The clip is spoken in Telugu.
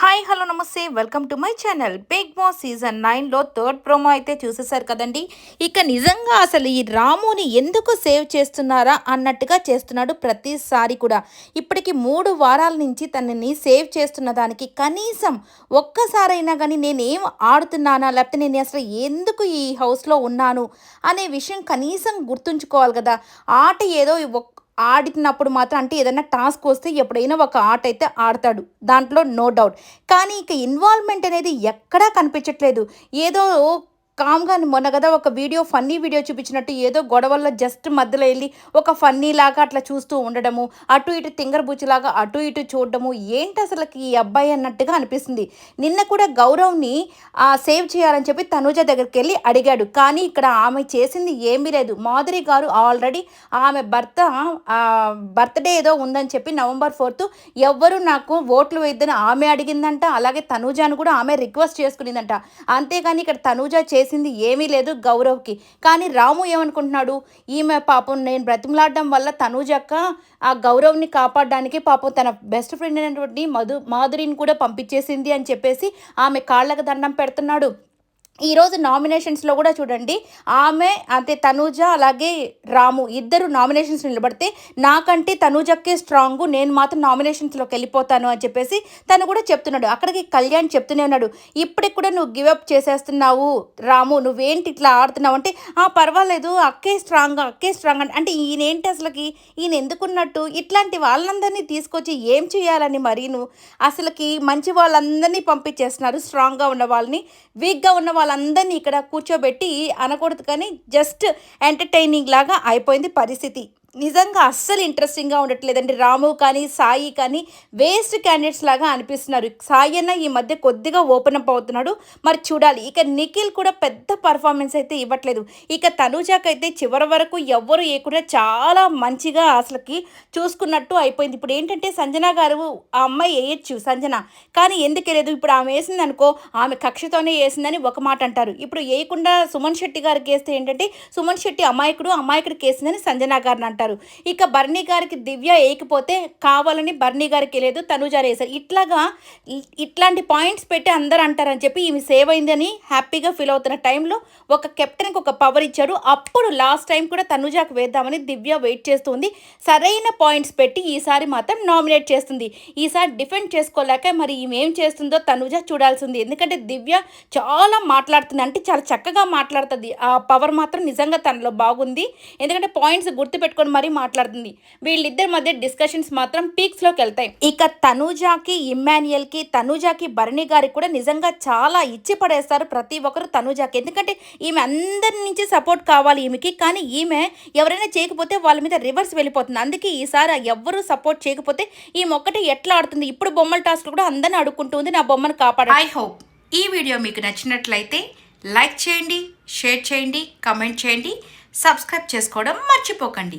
హాయ్ హలో నమస్తే. Welcome to my channel. Bigg Boss season నైన్లో థర్డ్ ప్రోమో అయితే చూసేశారు కదండి. ఇక నిజంగా అసలు ఈ రాముని ఎందుకు సేవ్ చేస్తున్నారా అన్నట్టుగా చేస్తున్నాడు ప్రతిసారి కూడా. ఇప్పటికి మూడు వారాల నుంచి తనని సేవ్ చేస్తున్న దానికి కనీసం ఒక్కసారైనా కానీ నేనేం ఆడుతున్నానా లేకపోతే నేను అసలు ఎందుకు ఈ హౌస్లో ఉన్నాను అనే విషయం కనీసం గుర్తుంచుకోవాలి కదా. ఆట ఏదో ఆడినప్పుడు మాత్రం అంటే ఏదైనా టాస్క్ వస్తే ఎప్పుడైనా ఒక ఆట అయితే ఆడతాడు. దాంట్లో నో డౌట్. కానీ ఇక ఇన్వాల్వ్మెంట్ అనేది ఎక్కడా కనిపించట్లేదు. ఏదో కామ్గా మొన్న కదా ఒక వీడియో ఫన్నీ వీడియో చూపించినట్టు ఏదో గొడవల్లో జస్ట్ మధ్యలో వెళ్ళి ఒక ఫన్నీ లాగా అట్లా చూస్తూ ఉండడము అటు ఇటు తింగరబుచ్చిలాగా అటు ఇటు చూడడము ఏంటి అసలుకి ఈ అబ్బాయి అన్నట్టుగా అనిపిస్తుంది. నిన్న కూడా గౌరవ్ని సేవ్ చేయాలని చెప్పి తనూజ దగ్గరికి వెళ్ళి అడిగాడు. కానీ ఇక్కడ ఆమె చేసింది ఏమీ లేదు. మాధురి గారు ఆల్రెడీ ఆమె భర్త బర్త్డే ఏదో ఉందని చెప్పి నవంబర్ ఫోర్త్ ఎవ్వరూ నాకు ఓట్లు వేద్దని ఆమె అడిగిందంట అలాగే తనూజాను కూడా ఆమె రిక్వెస్ట్ చేసుకునిందంట. అంతేగాని ఇక్కడ తనూజ చేసి చేసింది ఏమీ లేదు గౌరవ్కి. కానీ రాము ఏమనుకుంటున్నాడు? ఈమె పాపం నేను బ్రతిమలాడడం వల్ల తనూజక్క ఆ గౌరవ్ని కాపాడడానికి పాపం తన బెస్ట్ ఫ్రెండ్ అయినటువంటి మధు మాధురిని కూడా పంపించేసింది అని చెప్పేసి ఆమె కాళ్ళకు దండం పెడుతున్నాడు. ఈరోజు నామినేషన్స్లో కూడా చూడండి ఆమె అంటే తనూజ అలాగే రాము ఇద్దరు నామినేషన్స్ నిలబడితే నాకంటే తనూజకే స్ట్రాంగ్ నేను మాత్రం నామినేషన్స్లోకి వెళ్ళిపోతాను అని చెప్పేసి తను కూడా చెప్తున్నాడు. అక్కడికి కళ్యాణ్ చెప్తూనే ఉన్నాడు ఇప్పటికి కూడా నువ్వు గివప్ చేసేస్తున్నావు రాము నువ్వేంటి ఇట్లా ఆడుతున్నావు? అంటే ఆ పర్వాలేదు అక్కే స్ట్రాంగ్ అక్కే స్ట్రాంగ్ అంటే ఈయన ఏంటి అసలుకి? ఈయన ఎందుకున్నట్టు? ఇట్లాంటి వాళ్ళందరినీ తీసుకొచ్చి ఏం చేయాలని మరీను? అసలుకి మంచి వాళ్ళందరినీ పంపించేస్తున్నారు స్ట్రాంగ్గా ఉన్న వాళ్ళని వీక్గా ఉన్న వాళ్ళందరినీ ఇక్కడ కూర్చోబెట్టి అనకూడదు కానీ జస్ట్ ఎంటర్టైనింగ్ లాగా అయిపోయింది పరిస్థితి. నిజంగా అస్సలు ఇంట్రెస్టింగ్గా ఉండట్లేదండి. రాము కానీ సాయి కానీ వేస్ట్ క్యాండిడేట్స్ లాగా అనిపిస్తున్నారు. సాయి అన్న ఈ మధ్య కొద్దిగా ఓపెన్ అప్ అవుతున్నాడు. మరి చూడాలి. ఇక నిఖిల్ కూడా పెద్ద పర్ఫార్మెన్స్ అయితే ఇవ్వట్లేదు. ఇక తనుజాకైతే చివరి వరకు ఎవ్వరు ఏకుండా చాలా మంచిగా అసలుకి చూసుకున్నట్టు అయిపోయింది. ఇప్పుడు ఏంటంటే సంజన గారు ఆ అమ్మాయి వేయచ్చు సంజన. కానీ ఎందుకు లేదు ఇప్పుడు ఆమె వేసింది అనుకో ఆమె కక్షతోనే వేసిందని ఒక మాట అంటారు. ఇప్పుడు వేయకుండా సుమన్ శెట్టి గారికి వేస్తే ఏంటంటే సుమన్ శెట్టి అమాయకుడు అమాయకుడికి వేసిందని సంజన గారిని అంటారు. అంటారు ఇక బర్నీ గారికి దివ్య వేయకపోతే కావాలని బర్నీ గారికి లేదు తనుజారు వేశారు ఇట్లాగా ఇట్లాంటి పాయింట్స్ పెట్టి అందరు అంటారని చెప్పి ఈమె సేవ్ అయిందని హ్యాపీగా ఫీల్ అవుతున్న టైంలో ఒక కెప్టెన్కి ఒక పవర్ ఇచ్చారు. అప్పుడు లాస్ట్ టైం కూడా తనుజాకు వేద్దామని దివ్య వెయిట్ చేస్తుంది. సరైన పాయింట్స్ పెట్టి ఈసారి మాత్రం నామినేట్ చేస్తుంది. ఈసారి డిఫెండ్ చేసుకోలేక మరి ఈమె ఏం చేస్తుందో తనుజ చూడాల్సింది. ఎందుకంటే దివ్య చాలా మాట్లాడుతుంది. అంటే చాలా చక్కగా మాట్లాడుతుంది. ఆ పవర్ మాత్రం నిజంగా తనలో బాగుంది. ఎందుకంటే పాయింట్స్ గుర్తుపెట్టుకొని మరీ మాట్లాడుతుంది. వీళ్ళిద్దరి మధ్య డిస్కషన్స్ మాత్రం పీక్స్లోకి వెళ్తాయి. ఇక తనూజాకి ఇమ్మాన్యుయల్కి తనూజాకి భరణి గారికి కూడా నిజంగా చాలా ఇచ్చి పడేస్తారు ప్రతి ఒక్కరు తనూజాకి. ఎందుకంటే ఈమె అందరి నుంచి సపోర్ట్ కావాలి ఈమెకి. కానీ ఈమె ఎవరైనా చేయకపోతే వాళ్ళ మీద రివర్స్ వెళ్ళిపోతుంది. అందుకే ఈసారి ఎవ్వరూ సపోర్ట్ చేయకపోతే ఈమె ఒక్కటే ఎట్లా ఆడుతుంది. ఇప్పుడు బొమ్మల టాస్క్ కూడా అందరిని అడుక్కుంటుంది నా బొమ్మను కాపాడ ఐ హోప్ ఈ వీడియో మీకు నచ్చినట్లయితే లైక్ చేయండి షేర్ చేయండి కమెంట్ చేయండి సబ్స్క్రైబ్ చేసుకోవడం మర్చిపోకండి.